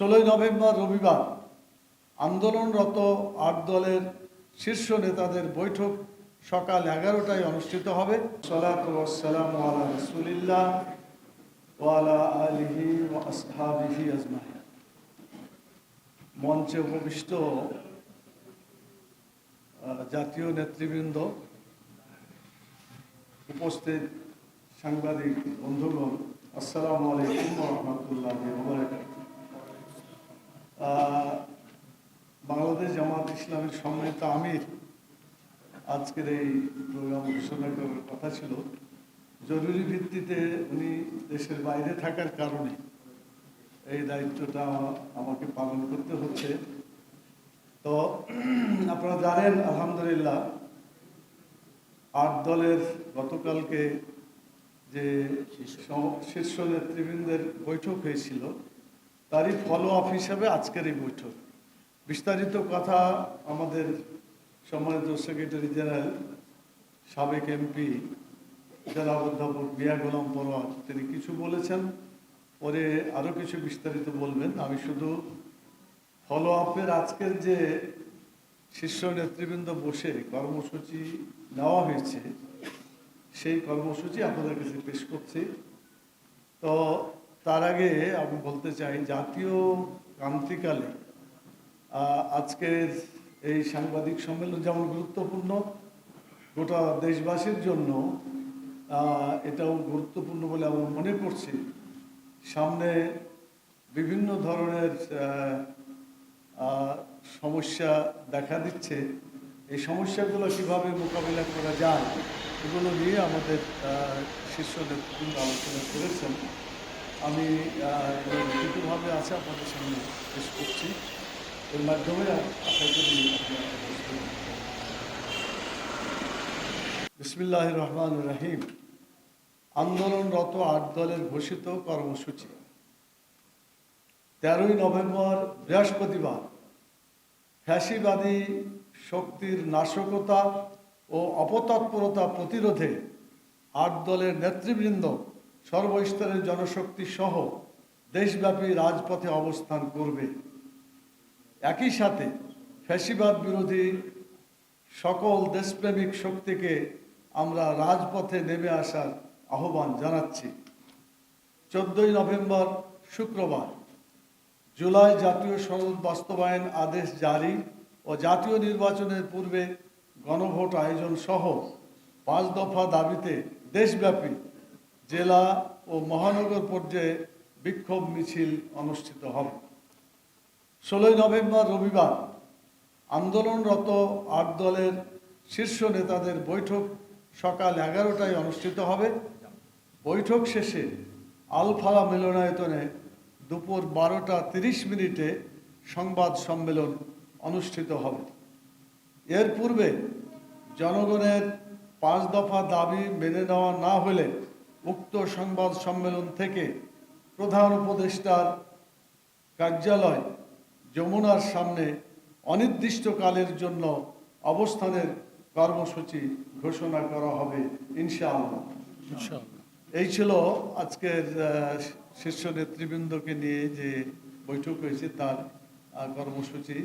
ষোলোই নভেম্বর রবিবার আন্দোলনরত আট দলের শীর্ষ নেতাদের বৈঠক সকাল এগারোটায় অনুষ্ঠিত হবে। ওয়ালা আলিহি মঞ্চে উপবিষ্ট জাতীয় নেতৃবৃন্দ, উপস্থিত সাংবাদিক বন্ধুগণ, আসসালামু আলাইকুম রহমতুল্লাহ বাংলাদেশ জামাত ইসলামের সম্মানিত আমির আজকের এই প্রোগ্রাম ঘোষণা করার কথা ছিল। জরুরি ভিত্তিতে উনি দেশের বাইরে থাকার কারণে এই দায়িত্বটা আমাকে পালন করতে হচ্ছে। তো আপনারা জানেন আলহামদুলিল্লাহ আট দলের গতকালকে যে শীর্ষ নেতৃবৃন্দের বৈঠক হয়েছিল তারই ফলো আপ হিসাবে আজকের এই বৈঠক। বিস্তারিত কথা আমাদের সম্মানিত সেক্রেটারি জেনারেল সাবেক এমপি জেলা অধ্যাপক মিয়া গোলাম পরোয়ার, তিনি কিছু বলেছেন, পরে আরও কিছু বিস্তারিত বলবেন। আমি শুধু ফলো আপের আজকের যে শীর্ষ নেতৃবৃন্দ বসে কর্মসূচি নেওয়া হয়েছে, সেই কর্মসূচি আপনাদের কাছে পেশ করছি। তো তার আগে আমি বলতে চাই, জাতীয় ক্রান্তিকালে আজকের এই সাংবাদিক সম্মেলন যেমন গুরুত্বপূর্ণ, গোটা দেশবাসীর জন্য এটাও গুরুত্বপূর্ণ বলে আমি মনে করছি। সামনে বিভিন্ন ধরনের সমস্যা দেখা দিচ্ছে। এই সমস্যাগুলো কীভাবে মোকাবিলা করা যায়, এগুলো নিয়ে আমাদের শীর্ষ নেতৃবৃন্দ আলোচনা করেছেন। আমি লিখিতভাবে আছে আপনাদের সামনে পেশ করছি এর মাধ্যমে আশা করি। বিসমিল্লাহ রহমান রহিম আন্দোলনরত আট দলের ঘোষিত কর্মসূচি তেরোই নভেম্বর, বৃহস্পতিবার, ফ্যাসিবাদী শক্তির নাশকতা ও অপতৎপরতা প্রতিরোধে আট দলের নেতৃবৃন্দ সর্বস্তরের জনশক্তি সহ দেশব্যাপী রাজপথে অবস্থান করবে। একই সাথে ফ্যাসিবাদ বিরোধী সকল দেশপ্রেমিক শক্তিকে আমরা রাজপথে নেমে আসার আহ্বান জানাচ্ছি। চোদ্দই নভেম্বর শুক্রবার, জুলাই জাতীয় সনদ বাস্তবায়ন আদেশ জারি ও জাতীয় নির্বাচনের পূর্বে গণভোট আয়োজন সহ পাঁচ দফা দাবিতে দেশব্যাপী জেলা ও মহানগর পর্যায়ে বিক্ষোভ মিছিল অনুষ্ঠিত হবে ষোলোই নভেম্বর রবিবার আন্দোলনরত আট দলের শীর্ষ নেতাদের বৈঠক সকাল এগারোটায় অনুষ্ঠিত হবে। বৈঠক শেষে আলফালা মিলনায়তনে দুপুর বারোটা তিরিশ মিনিটে সংবাদ সম্মেলন অনুষ্ঠিত হবে। এর পূর্বে জনগণের পাঁচ দফা দাবি মেনে নেওয়া না হলে উক্ত সংবাদ সম্মেলন থেকে প্রধান উপদেষ্টার কার্যালয় যমুনার সামনে অনির্দিষ্টকালের জন্য অবস্থানের কর্মসূচি ঘোষণা করা হবে ইনশাআল্লাহ। এই ছিল আজকের শীর্ষ নেতৃবৃন্দকে নিয়ে যে বৈঠক হয়েছে তার কর্মসূচি।